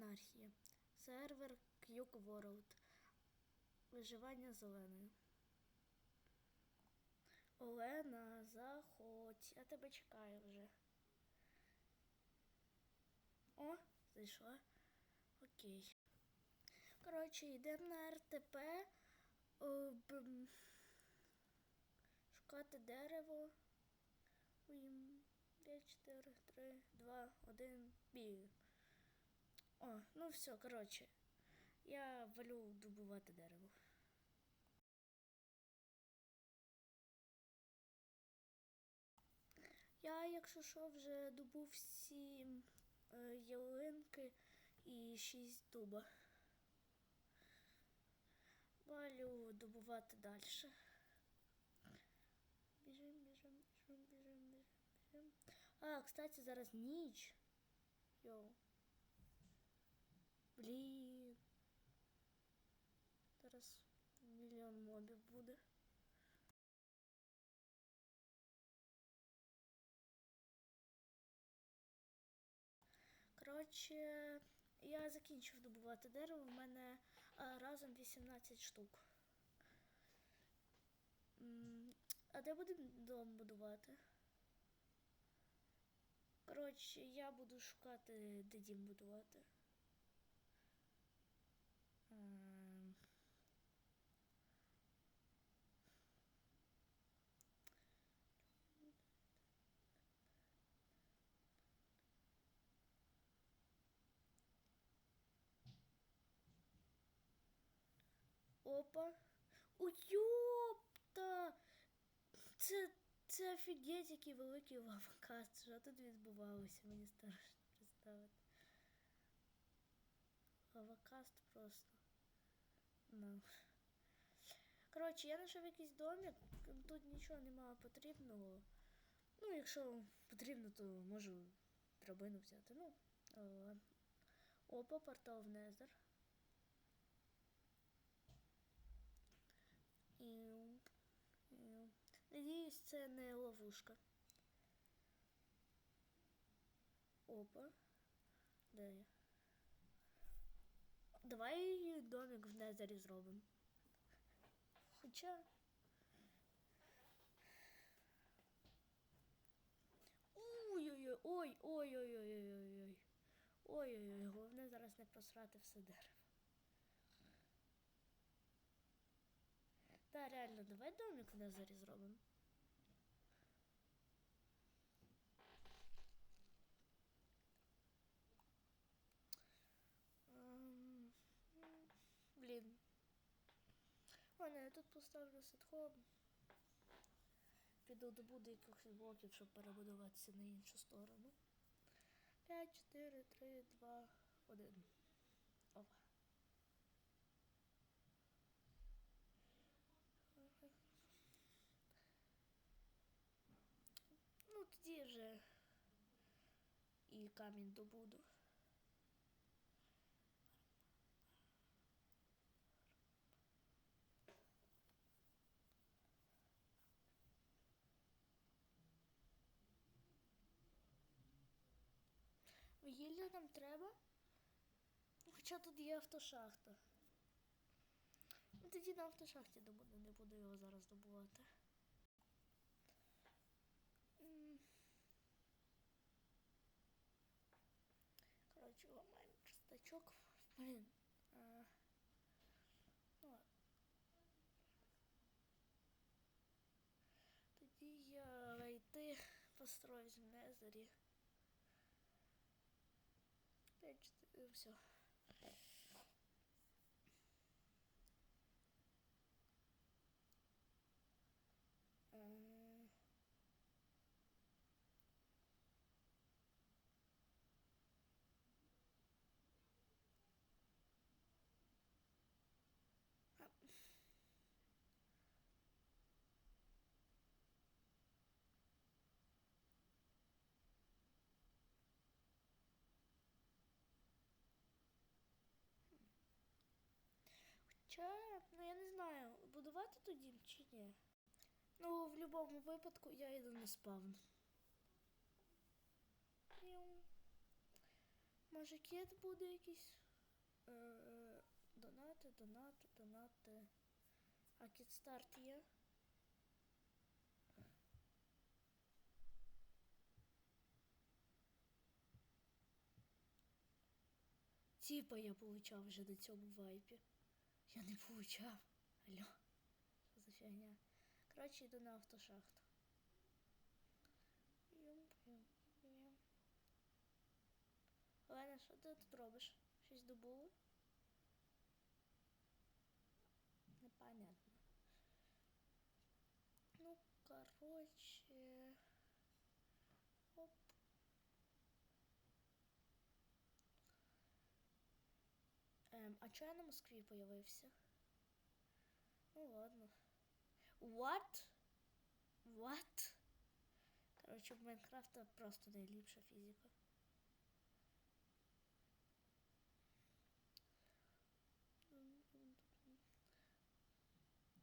анархія. Сервер Qk World. Виживання зеленою. Олена, заходь. Я тебе чекаю вже. О, зайшла. Окей. Коротше, йдемо на РТП. Шукати дерево. Уїм. 5, 4, 3, 2, 1, бій. О, ну все, коротше. Я валю добувати дерево. Я, якщо що, вже добув всі е, ялинки і 6 дуба. Валю добувати далі. Біжим, біжим, біжим, біжим, біжим, біжим. А, кстати, зараз ніч. Йоу. Блін. Зараз мільйон мобів буде. Коротше, я закінчив добувати дерево, в мене а, разом 18 штук. А де будемо дом будувати? Коротше, я буду шукати, де дім будувати. Ем. Опа. О, йопта! Це, це офігеть, який великий лавкаст. Що тут відбувалося, мені страшно представити. Лавакаст просто. Ну. Коротше, я знайшов якийсь домик, тут нічого немає потрібного. Ну, якщо потрібно, то можу драбину взяти. Ну, е. Опа, портал в Незер. Надіюсь, це не ловушка. Опа. Де я? Давай домик в Незері зробимо. Хоча. Ой-ой-ой, ой-ой-ой-ой-ой-ой. Ой-ой-ой, головне зараз не просрати все дерево. Та реально, давай домик в Незері зробимо. Ем, Блін. Ладно, я тут поставлю садхом. Піду добуду якихось блоків, щоб перебудуватися на іншу сторону. 5, 4, 3, 2, 1. Опа. Ну, тоді вже і камінь добуду. Вугілля нам треба. Хоча тут є автошахта. Ну тоді на автошахті не буду його зараз добувати. Часточок. Блин. А... Ну ладно. Тоді я йти построюсь в Незері. Все. Хоча, ну я не знаю, будувати тут дім чи ні. Ну, в будь-якому випадку я йду на спавн. Може кіт буде якийсь? Е, донати, донати, донати. А кіт старт є? Типа я получав вже на цьому вайпі. Я не получав. Алло. Що за фігня? Коротше, йду на автошахту. Олена, що ти тут робиш? Щось добуло? Непонятно. Ну, короче. А чого я на Москві появився? Ну ладно. What? What? Короче, в Майнкрафта просто найліпша фізика.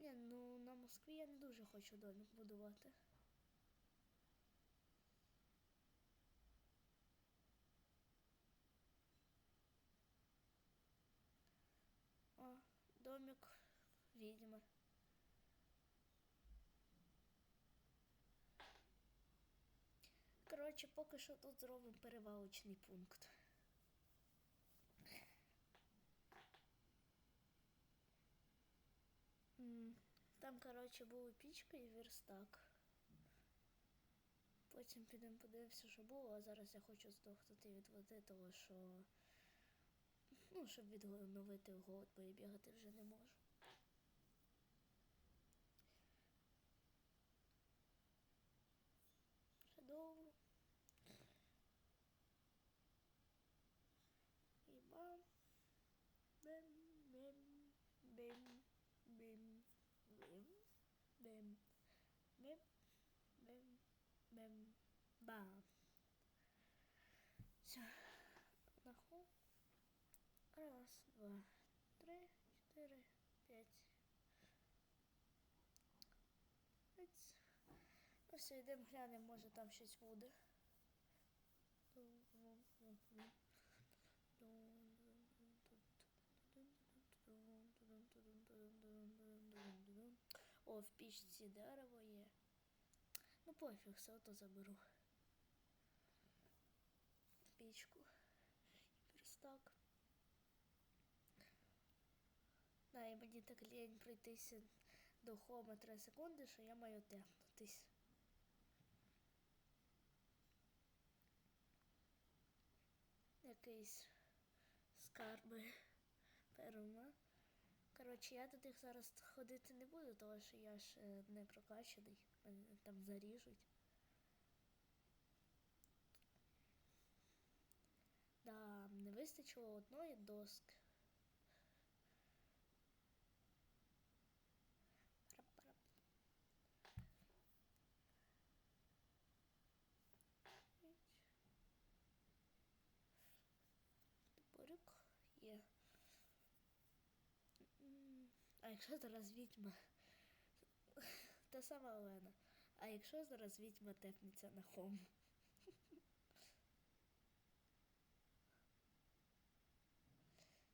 Ні, ну на Москві я не дуже хочу домик будувати. О, домик відьми. Коротше, поки що тут зробимо перевалочний пункт. Там, коротше, була пічка і верстак. Потім підемо подивимося, що було, а зараз я хочу здохнути від води, того що. Ну, щоб відновити голод, бо я бігати вже не можу. Ще довго. І бам. Бем, бем, бем, бем, бем, бем, бем, бем, бем, бам. Все. Раз, два, три, чотири. П'ять. Ну все, йдемо глянемо, може там щось буде. О, в пічці дерево є. Ну пофіг, все ото заберу. Пічку. Верстак. Да, і мені так лінь пройтися до хома 3 секунди, що я маю тепнутись. Якийсь скарби перуна. Коротше, я до них зараз ходити не буду, тому що я ж не прокачаний, мене там заріжуть. Да, не вистачило одної доски. Парап-парап. Топорик є. М, А якщо зараз відьма? Та сама Олена. А якщо зараз відьма тепнеться на хом?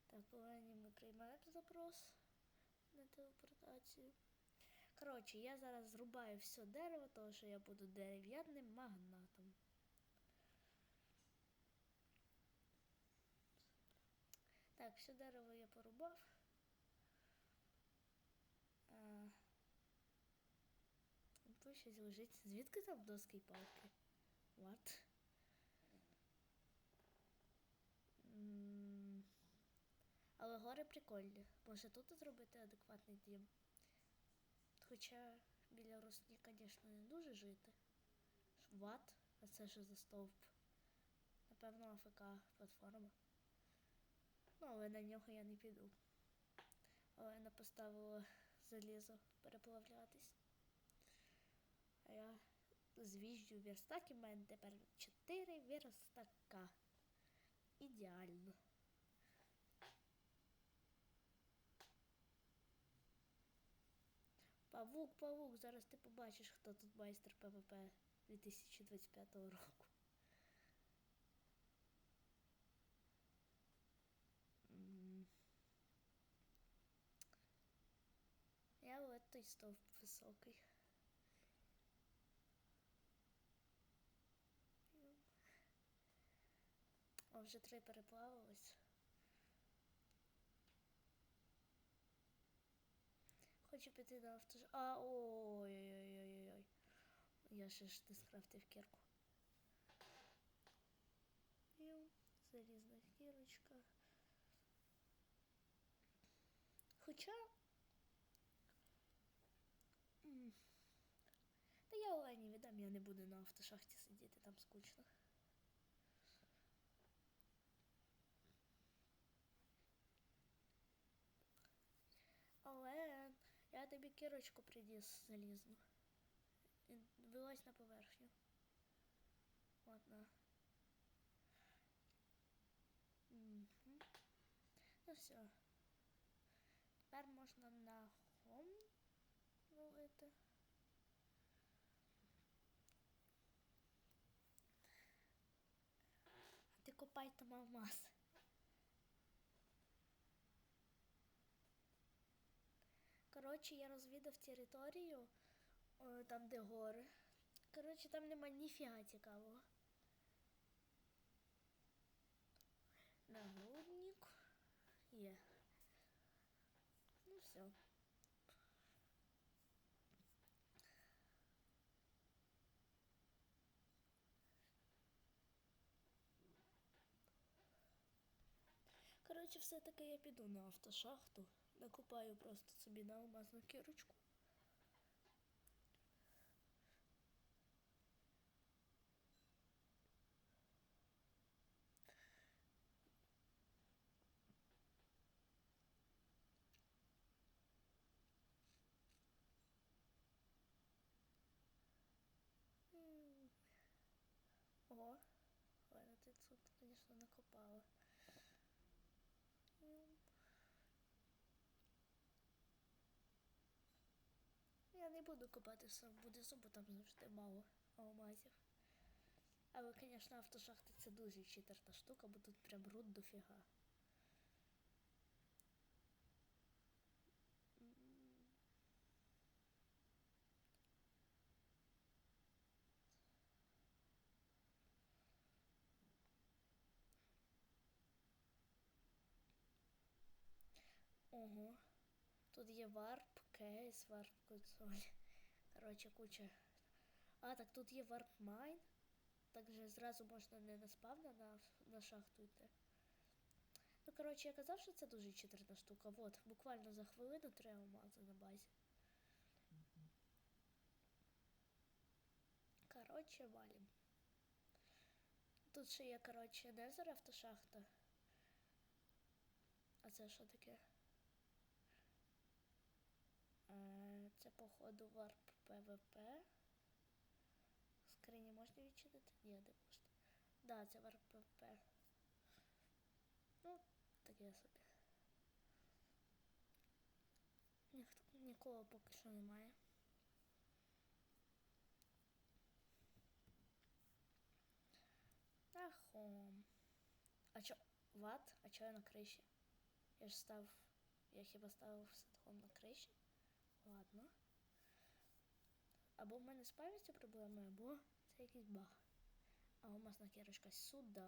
Так, Олені ми приймаємо запрос на телепортацію. Коротше, я зараз зрубаю все дерево, тому що я буду дерев'яним магнатом. Так, все дерево я порубав. А... Тут щось лежить. Звідки там доски і палки? What? Але гори прикольні. Може тут зробити адекватний дім. Хоча біля росні, звісно, не дуже жити. Ват, а це що за стовп? Напевно, АФК платформа. Ну, але на нього я не піду. Олена поставила залізо переплавлятись я звіжджу верстак і в мене тепер 4 верстака. Ідеально. Павук, павук, зараз ти побачиш, хто тут майстер ПВП 2025 року. Я вот той стовп високий. Вже три переплавилось. Хочу піти на автож... А, ой-ой-ой-ой-ой. Я ще ж не скрафтив кірку. Залізна кірочка. Хоча. Та я Олені віддам, я не буду на автошахті сидіти, там скучно. Але я тобі кірочку приніс залізну. І Вилазь на поверхню. Ладно. Мгм. Ну все. Тепер можна на хом валити. Ти копай там алмаз. Коротше, я розвідав територію, там де гори. Коротше, там нема ніфіга цікавого. Нагрудник. Є. Ну все. Коротше, все-таки я піду на автошахту. Накопаю просто собі на алмазну кірочку. М. Ого. Ладно, ти тут, звісно, накопала. М. Я не буду копати сам буде бо там завжди мало алмазів. Але, звісно, автошахти це дуже читерна штука, бо тут прям руд дофіга. Ого. Тут є варп, кейс, варп консоль. Коротше, куча. А, так тут є варп майн. Так же зразу можна не на спавна на, на шахту йти. Ну, коротше, я казав, що це дуже читерна штука. Вот, буквально за хвилину три алмази на базі. Коротше, валім. Тут ще є, коротше, незер автошахта. А це що таке? Е, Це, походу, варп ПВП. Скрині можна відчинити? Ні, не можна. Да, це варп ПВП. Ну, таке собі. Ніхто, нікого поки що немає. Ахом. А чо? Ват? А чо я на криші? Я ж став. Я хіба ставив садком на криші? Ладно. Або в мене з пам'яттю проблеми, або це якийсь баг. А алмазна кірочка сюди.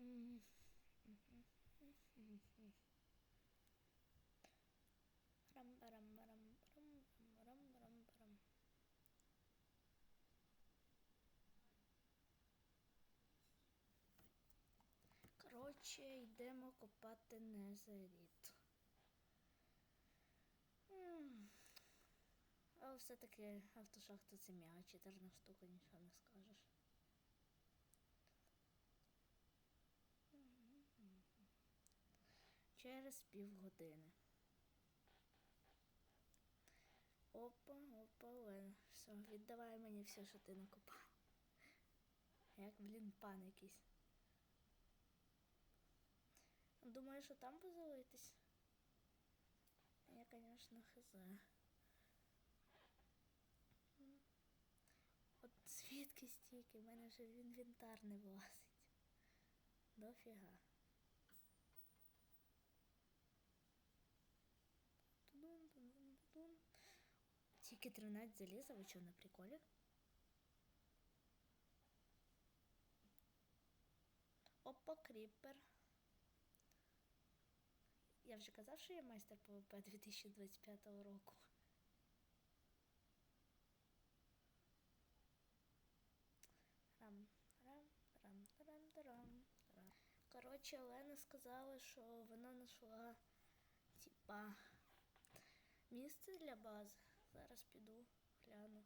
М. Рам-барам-барам-барам-барам-барам-барам. Коротше, йдемо копати незеріт. Все-таки автошахта це м'яга, читерна штука, нічого не скажеш. Через півгодини. Опа, опа, Олена. Все, віддавай мені все, що ти накопав. Як, блін, пан якийсь. Думаю, що там позалитись? Я, конечно, хз. Звідки стільки? У мене вже інвентар не влазить. Дофіга. Тільки 13 заліза, ви що на приколі? Опа, кріпер. Я вже казав, що я майстер ПВП 2025 року. Коротше, Олена сказала, що вона знайшла, типа, місце для бази. Зараз піду, гляну.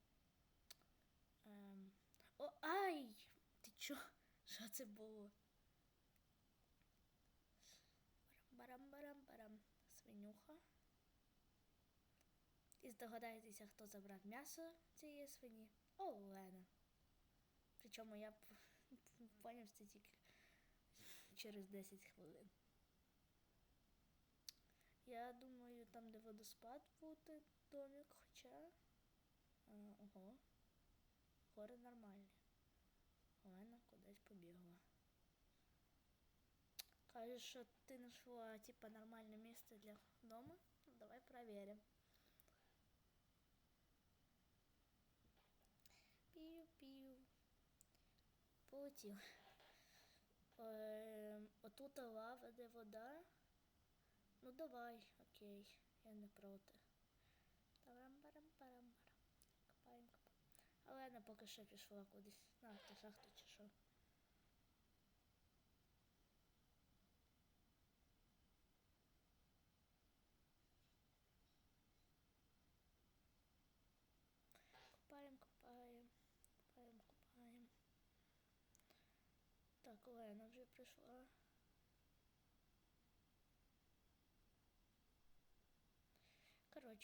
Ем... О, ай! Ти чо? Що це було? Барам-барам-барам. Свинюха. І здогадаєтеся, хто забрав м'ясо цієї свині? Олена. Причому я поняв це тільки через 10 хвилин. Я думаю, там, де водоспад буде домик, хоча. А, ого. Гори нормальні. Олена кудись побігла. Кажеш, що ти знайшла типа нормальне місце для дому? Ну, давай проверим. Пів-пів. Полетів. Отут лава, де вода. Ну давай, окей, я не проти. Тарам-парам-парам-парам. Копаємо, копаємо. Олена поки що пішла кудись. На, ти шахту чи що. Копаємо, копаємо. Копаємо, копаємо. Так, Олена вже прийшла.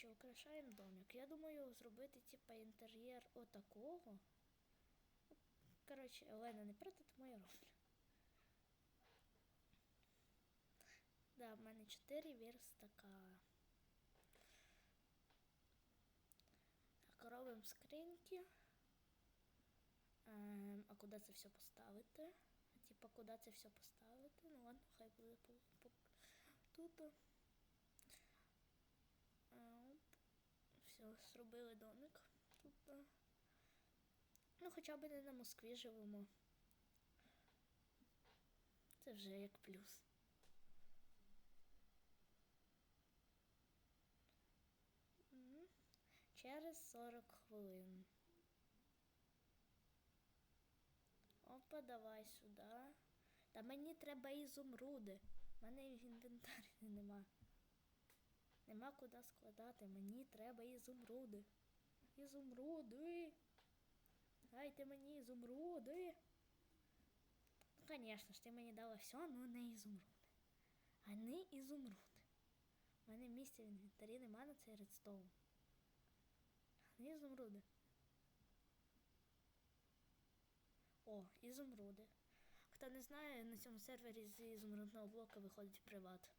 Коротше, украшаємо домик. Я думаю зробити типа інтер'єр отакого. Коротше, Олена, не проти, тому я роблю. Да, в мене 4 верстака. Так, робимо скриньки. Ем, а куди це все поставити? Типа, куди це все поставити? Ну ладно, хай буде по, по, тут. Ем, Все, зробили домик тут. Ну, хоча б не на Москві живемо. Це вже як плюс. Через 40 хвилин. Опа, давай сюди. Та мені треба ізумруди. У мене в інвентарі. Нема куди складати. Мені треба ізумруди. Ізумруди. Дайте мені ізумруди. Ну, звісно ж, ти мені дала все, але не ізумруди. А не ізумруди. У мене місця в інвентарі нема на цей редстоун. А не ізумруди. О, ізумруди. Хто не знає, на цьому сервері з ізумрудного блока виходить приват.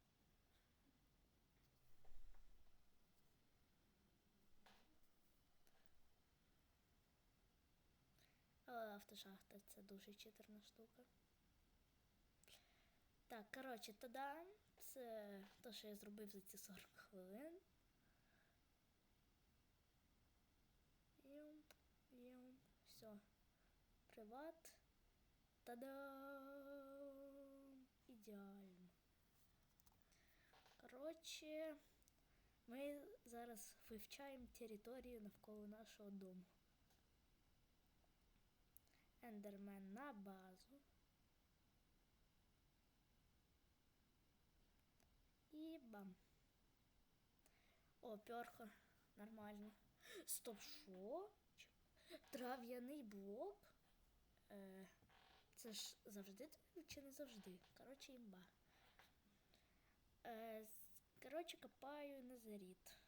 Але автошахта це дуже читерна штука. Так, коротше, тоді це те, що я зробив за ці 40 хвилин. Йом, все. Приват. Та-дам! Ідеально. Коротше, ми зараз вивчаємо територію навколо нашого дому. Ендермен на базу. І бам. О, перха. Нормально. Стоп, що? Трав'яний блок? Е, це ж завжди чи не завжди? Коротше, імба. Е, коротше, копаю назаріт.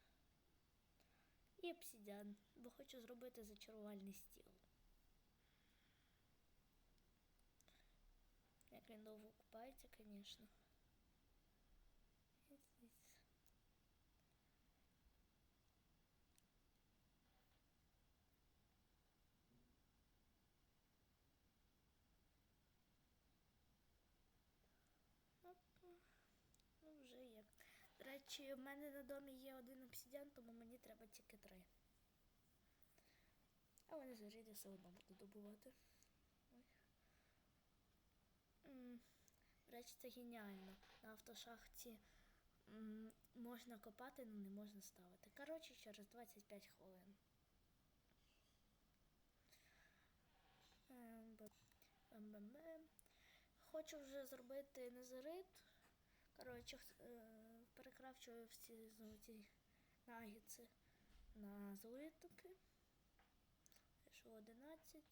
І обсидіан, бо хочу зробити зачарувальний стіл. Він довго купається, звісно. Ну, вже є. До речі, в мене на домі є один обсидіан, тому мені треба тільки три. Але не заряді все одно буду добувати. Речі, це геніально. На автошахті можна копати, але не можна ставити. Коротше, через 25 хвилин. Ем, бем-бем-бем. Хочу вже зробити незарит. Коротше, е, всі золоті нагідці на злитки. Що 11.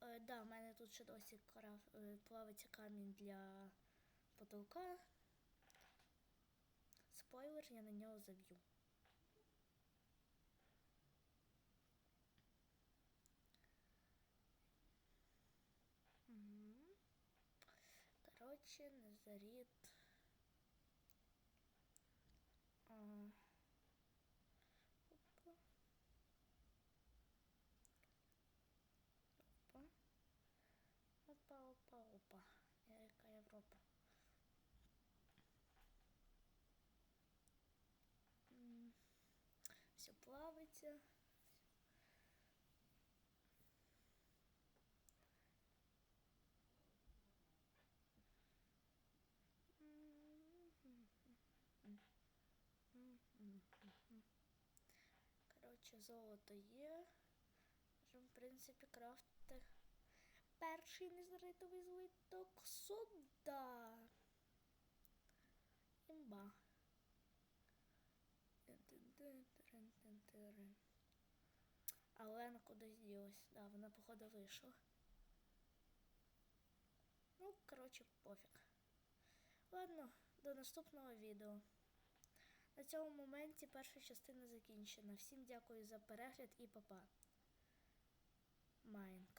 Е, да, в мене тут ще досі краф, е, плавиться камінь для потолка. Спойлер, я на нього заб'ю. Короче, Назарит. А. Опа. Опа. Опа, опа, опа. Яка Європа. М, Все плавиться. Коротше, золото є. Можемо, в принципі, крафти. Перший незритовий злиток сюда. Імба. Олена кудись ділась. Да, вона, походу, вийшла. Ну, коротше, пофіг. Ладно, до наступного відео. На цьому моменті перша частина закінчена. Всім дякую за перегляд і па-па. Майнт.